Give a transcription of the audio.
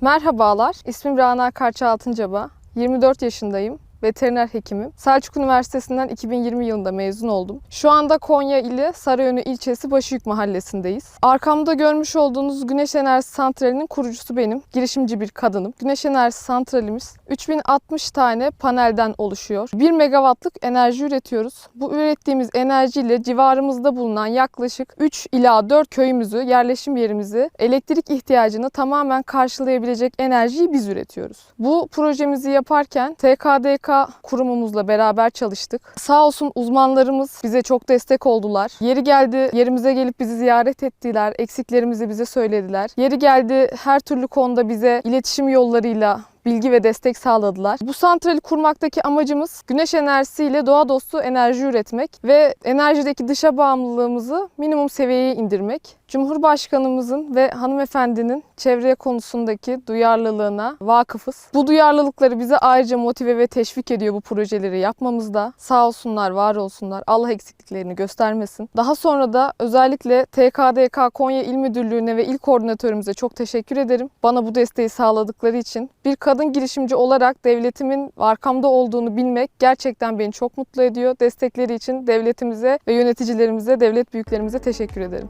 Merhabalar, ismim Rana Karça Altıncaba. 24 yaşındayım. Veteriner hekimim. Selçuk Üniversitesi'nden 2020 yılında mezun oldum. Şu anda Konya ili Sarıönü ilçesi Başıyük mahallesindeyiz. Arkamda görmüş olduğunuz Güneş Enerjisi Santrali'nin kurucusu benim. Girişimci bir kadınım. Güneş Enerjisi Santralimiz 3060 tane panelden oluşuyor. 1 megawattlık enerji üretiyoruz. Bu ürettiğimiz enerjiyle civarımızda bulunan yaklaşık 3 ila 4 köyümüzü, yerleşim yerimizi, elektrik ihtiyacını tamamen karşılayabilecek enerjiyi biz üretiyoruz. Bu projemizi yaparken TKDK kurumumuzla beraber çalıştık. Sağ olsun uzmanlarımız bize çok destek oldular. Yeri geldi yerimize gelip bizi ziyaret ettiler. Eksiklerimizi bize söylediler. Yeri geldi her türlü konuda bize iletişim yollarıyla bilgi ve destek sağladılar. Bu santrali kurmaktaki amacımız güneş enerjisiyle doğa dostu enerji üretmek ve enerjideki dışa bağımlılığımızı minimum seviyeye indirmek. Cumhurbaşkanımızın ve hanımefendinin çevre konusundaki duyarlılığına vakıfız. Bu duyarlılıkları bize ayrıca motive ve teşvik ediyor bu projeleri yapmamızda. Sağ olsunlar, var olsunlar. Allah eksikliklerini göstermesin. Daha sonra da özellikle TKDK Konya İl Müdürlüğü'ne ve il koordinatörümüze çok teşekkür ederim. Bana bu desteği sağladıkları için. Bir kadın girişimci olarak devletimin arkamda olduğunu bilmek gerçekten beni çok mutlu ediyor. Destekleri için devletimize ve yöneticilerimize, devlet büyüklerimize teşekkür ederim.